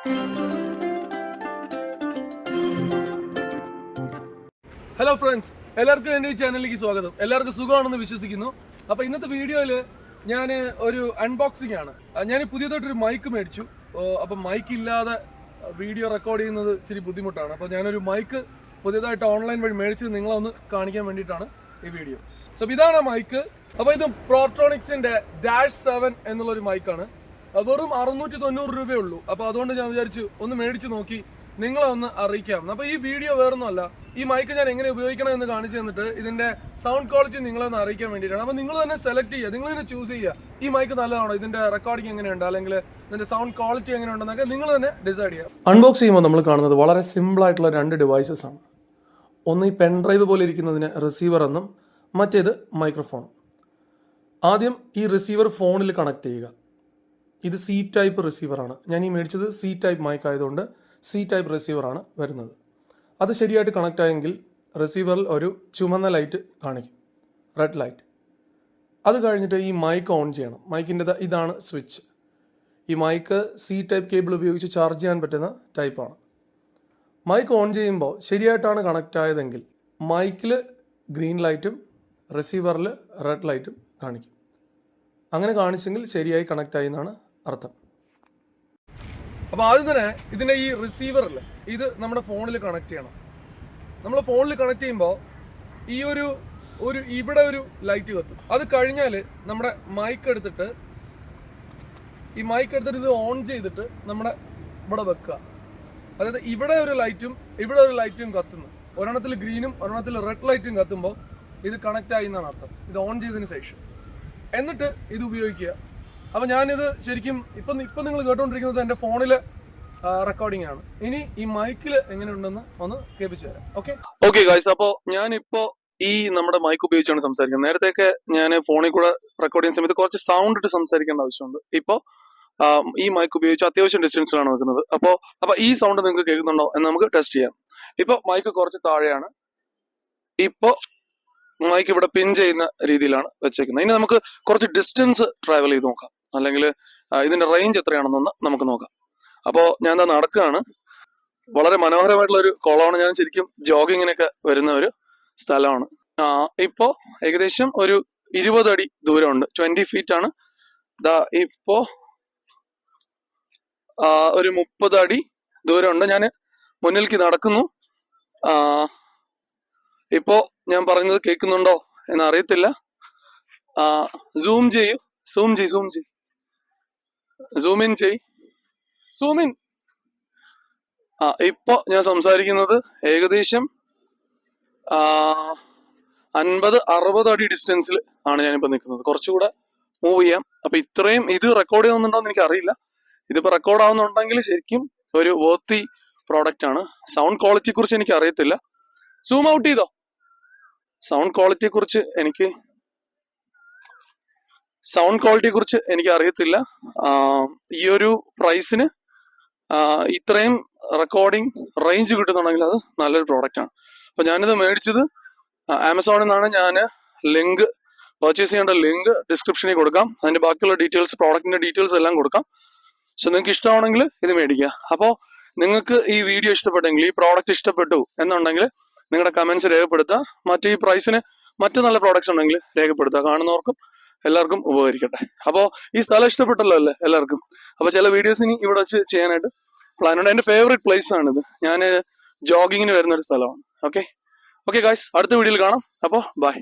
Hello friends എല്ലാവർക്കും എന്റെ ഈ ചാനലിലേക്ക് സ്വാഗതം. എല്ലാവർക്കും സുഖമാണെന്ന് വിശ്വസിക്കുന്നു. അപ്പോൾ ഇന്നത്തെ വീഡിയോയിൽ ഞാൻ ഒരു അൺബോക്സിംഗ് ആണ്. ഞാൻ പുതിയതായിട്ടൊരു മൈക്ക് മേടിച്ചു. അപ്പം മൈക്ക് ഇല്ലാതെ വീഡിയോ റെക്കോർഡ് ചെയ്യുന്നത് ഇച്ചിരി ബുദ്ധിമുട്ടാണ്. അപ്പോൾ ഞാനൊരു മൈക്ക് പുതിയതായിട്ട് ഓൺലൈൻ വഴി മേടിച്ച് നിങ്ങളൊന്ന് കാണിക്കാൻ വേണ്ടിയിട്ടാണ് ഈ വീഡിയോ സോ ഇതാണ് മൈക്ക് അപ്പോൾ ഇത് പ്രോട്രോണിക്സിന്റെ ഡാഷ് സെവൻ എന്നുള്ളൊരു മൈക്കാണ് വെറും അറുന്നൂറ്റി തൊണ്ണൂറ് രൂപയേ ഉള്ളൂ അപ്പോൾ അതുകൊണ്ട് ഞാൻ വിചാരിച്ചു ഒന്ന് മേടിച്ച് നോക്കി നിങ്ങളെ ഒന്ന് അറിയിക്കാം. അപ്പോൾ ഈ വീഡിയോ വേറൊന്നുമല്ല ഈ മൈക്ക് ഞാൻ എങ്ങനെ ഉപയോഗിക്കണം എന്ന് കാണിച്ചു തന്നിട്ട് ഇതിന്റെ സൗണ്ട് ക്വാളിറ്റി നിങ്ങളെ ഒന്ന് അറിയിക്കാൻ വേണ്ടിയിട്ടാണ്. അപ്പോൾ നിങ്ങൾ തന്നെ സെലക്ട് ചെയ്യുക നിങ്ങൾ തന്നെ ചൂസ് ചെയ്യുക ഈ മൈക്ക് നല്ലതാണോ ഇതിന്റെ റെക്കോർഡിംഗ് എങ്ങനെയുണ്ട് അല്ലെങ്കിൽ ഇതിന്റെ സൗണ്ട് ക്വാളിറ്റി എങ്ങനെയുണ്ടെന്നൊക്കെ നിങ്ങൾ തന്നെ ഡിസൈഡ് ചെയ്യുക. അൺബോക്സ് ചെയ്യുമ്പോൾ നമ്മൾ കാണുന്നത് വളരെ സിമ്പിൾ ആയിട്ടുള്ള രണ്ട് ഡിവൈസസ് ആണ്. ഒന്ന് ഈ പെൻ ഡ്രൈവ് പോലെ ഇരിക്കുന്നതിന് റിസീവർ എന്നും മറ്റേത് മൈക്രോഫോൺ ആദ്യം ഈ റിസീവർ ഫോണിൽ കണക്ട് ചെയ്യുക. ഇത് സി ടൈപ്പ് റിസീവറാണ് ഞാൻ ഈ മേടിച്ചത് സി ടൈപ്പ് മൈക്ക് ആയതുകൊണ്ട് സി ടൈപ്പ് റിസീവറാണ് വരുന്നത്. അത് ശരിയായിട്ട് കണക്റ്റ് ആയെങ്കിൽ റിസീവറിൽ ഒരു ചുമന്ന ലൈറ്റ് കാണിക്കും. റെഡ് ലൈറ്റ് അത് കഴിഞ്ഞിട്ട് ഈ മൈക്ക് ഓൺ ചെയ്യണം. മൈക്കിന്റെ ഇതാണ് സ്വിച്ച് ഈ മൈക്ക് സി ടൈപ്പ് കേബിൾ ഉപയോഗിച്ച് ചാർജ് ചെയ്യാൻ പറ്റുന്ന ടൈപ്പാണ് മൈക്ക് ഓൺ ചെയ്യുമ്പോൾ ശരിയായിട്ടാണ് കണക്റ്റ് ആയതെങ്കിൽ മൈക്കിൽ ഗ്രീൻ ലൈറ്റും റിസീവറിൽ റെഡ് ലൈറ്റും കാണിക്കും. അങ്ങനെ കാണിച്ചെങ്കിൽ ശരിയായി കണക്റ്റ് ആയി എന്നാണ് അർത്ഥം. അപ്പോൾ ആദ്യം തന്നെ ഇതിന്റെ ഈ റിസീവറിൽ ഇത് നമ്മുടെ ഫോണിൽ കണക്ട് ചെയ്യണം. നമ്മൾ ഫോണിൽ കണക്ട് ചെയ്യുമ്പോൾ ഈ ഒരു ഒരു ഇവിടെ ഒരു ലൈറ്റ് കത്തും. അത് കഴിഞ്ഞാൽ നമ്മുടെ മൈക്ക് എടുത്തിട്ട് ഈ മൈക്ക് എടുത്തിട്ട് ഇത് ഓൺ ചെയ്തിട്ട് നമ്മുടെ ഇവിടെ വെക്കുക. അതായത് ഇവിടെ ഒരു ലൈറ്റും ഇവിടെ ഒരു ലൈറ്റും കത്തുന്നു. ഒരെണ്ണത്തിൽ ഗ്രീനും ഒരെണ്ണത്തിൽ റെഡ് ലൈറ്റും കത്തുമ്പോൾ ഇത് കണക്റ്റ് ആയി എന്നാണ് അർത്ഥം. ഇത് ഓൺ ചെയ്തതിന് ശേഷം. എന്നിട്ട് ഇത് ഉപയോഗിക്കുക. അപ്പോൾ ഞാനിത് ശരിക്കും ഇപ്പം ഇപ്പം നിങ്ങൾ കേട്ടുകൊണ്ടിരിക്കുന്നത് എന്റെ ഫോണിൽ റെക്കോർഡിംഗ് ആണ്. ഇനി ഈ മൈക്കിൽ എങ്ങനെയുണ്ടെന്ന് ഒന്ന് കേൾപ്പിച്ചു തരാം. ഓക്കെ ഓക്കെ ഗൈസ് അപ്പോൾ ഞാനിപ്പോൾ ഈ നമ്മുടെ മൈക്ക് ഉപയോഗിച്ചാണ് സംസാരിക്കുന്നത്. നേരത്തെയൊക്കെ ഞാൻ ഫോണിൽ കൂടെ റെക്കോർഡ് ചെയ്യുന്ന സമയത്ത് കുറച്ച് സൗണ്ട് ഇട്ട് സംസാരിക്കേണ്ട ആവശ്യമുണ്ട്. ഇപ്പോൾ ഈ മൈക്ക് ഉപയോഗിച്ച് അത്യാവശ്യം ഡിസ്റ്റൻസിലാണ് വെക്കുന്നത് അപ്പോൾ അപ്പോൾ ഈ സൗണ്ട് നിങ്ങൾക്ക് കേൾക്കുന്നുണ്ടോ എന്ന് നമുക്ക് ടെസ്റ്റ് ചെയ്യാം. ഇപ്പോൾ മൈക്ക് കുറച്ച് താഴെയാണ്. ഇപ്പോൾ മൈക്ക് ഇവിടെ പിൻ ചെയ്യുന്ന രീതിയിലാണ് വെച്ചേക്കുന്നത്. ഇനി നമുക്ക് കുറച്ച് ഡിസ്റ്റൻസ് ട്രാവൽ ചെയ്ത് നോക്കാം. അല്ലെങ്കിൽ ഇതിന്റെ റേഞ്ച് എത്രയാണെന്നൊന്ന് നമുക്ക് നോക്കാം. അപ്പോൾ ഞാൻ എന്താ നടക്കുകയാണ്. വളരെ മനോഹരമായിട്ടുള്ള ഒരു കുളമാണ് ഞാൻ ശരിക്കും ജോഗിങ്ങിനൊക്കെ വരുന്ന ഒരു സ്ഥലമാണ്. ഇപ്പോ ഏകദേശം ഒരു ഇരുപത് അടി ദൂരമുണ്ട്. ട്വന്റി ഫീറ്റ് ആണ്. ദാ ഇപ്പോ ഒരു മുപ്പത് അടി ദൂരമുണ്ട്. ഞാൻ മുന്നിലേക്ക് നടക്കുന്നു. ഇപ്പോ ഞാൻ പറയുന്നത് കേൾക്കുന്നുണ്ടോ എന്ന് അറിയത്തില്ല സൂം ചെയ്യൂ. സൂം ചെയ് സൂം ചെയ് സൂം ഇൻ ചെയ്. സൂം ഇൻ ആ ഇപ്പൊ ഞാൻ സംസാരിക്കുന്നത് ഏകദേശം അൻപത് അറുപത് അടി ഡിസ്റ്റൻസിൽ ആണ് ഞാനിപ്പോ നിൽക്കുന്നത്. കുറച്ചുകൂടെ മൂവ് ചെയ്യാം. അപ്പൊ ഇത്രയും ഇത് റെക്കോർഡ് ചെയ്യുന്നുണ്ടോ എന്ന് എനിക്ക് അറിയില്ല ഇതിപ്പോ റെക്കോർഡ് ആവുന്നുണ്ടെങ്കിൽ ശരിക്കും ഒരു വേർത്തി പ്രോഡക്റ്റ് ആണ്. സൗണ്ട് ക്വാളിറ്റിയെ കുറിച്ച് എനിക്ക് അറിയത്തില്ല സൂം ഔട്ട് ചെയ്തോ? സൗണ്ട് ക്വാളിറ്റിയെ കുറിച്ച് എനിക്ക് സൗണ്ട് ക്വാളിറ്റിയെ കുറിച്ച് എനിക്ക് അറിയത്തില്ല ഈ ഒരു പ്രൈസിന് ഇത്രയും റെക്കോർഡിംഗ് റേഞ്ച് കിട്ടുന്നുണ്ടെങ്കിൽ അത് നല്ലൊരു പ്രോഡക്റ്റാണ് ആണ്. അപ്പൊ ഞാനിത് മേടിച്ചത് ആമസോണിൽ നിന്നാണ് ഞാൻ ലിങ്ക് പർച്ചേസ് ചെയ്യേണ്ട ലിങ്ക് ഡിസ്ക്രിപ്ഷനിൽ കൊടുക്കാം. അതിന്റെ ബാക്കിയുള്ള ഡീറ്റെയിൽസ് പ്രോഡക്റ്റിന്റെ ഡീറ്റെയിൽസ് എല്ലാം കൊടുക്കാം. സോ നിങ്ങൾക്ക് ഇഷ്ടമാണെങ്കിൽ ഇത് മേടിക്കുക. അപ്പോൾ നിങ്ങൾക്ക് ഈ വീഡിയോ ഇഷ്ടപ്പെട്ടെങ്കിൽ ഈ പ്രോഡക്റ്റ് ഇഷ്ടപ്പെട്ടു എന്നുണ്ടെങ്കിൽ നിങ്ങളുടെ കമൻസ് രേഖപ്പെടുത്തുക. മറ്റു ഈ പ്രൈസിന് മറ്റു നല്ല പ്രോഡക്റ്റ്സ് ഉണ്ടെങ്കിൽ രേഖപ്പെടുത്തുക. കാണുന്നവർക്കും എല്ലാവർക്കും ഉപകരിക്കട്ടെ. അപ്പോൾ ഈ സ്ഥലം ഇഷ്ടപ്പെട്ടല്ലോ അല്ലേ എല്ലാവർക്കും? അപ്പോൾ ചില വീഡിയോസ് ഇനി ഇവിടെ വെച്ച് ചെയ്യാനായിട്ട് പ്ലാൻ ഉണ്ട്. എന്റെ ഫേവറേറ്റ് പ്ലേസ് ആണിത്. ഞാൻ ജോഗിങ്ങിന് വരുന്ന ഒരു സ്ഥലമാണ്. ഓക്കെ ഓക്കെ ഗായ്സ് അടുത്ത വീഡിയോയിൽ കാണാം. അപ്പോൾ ബൈ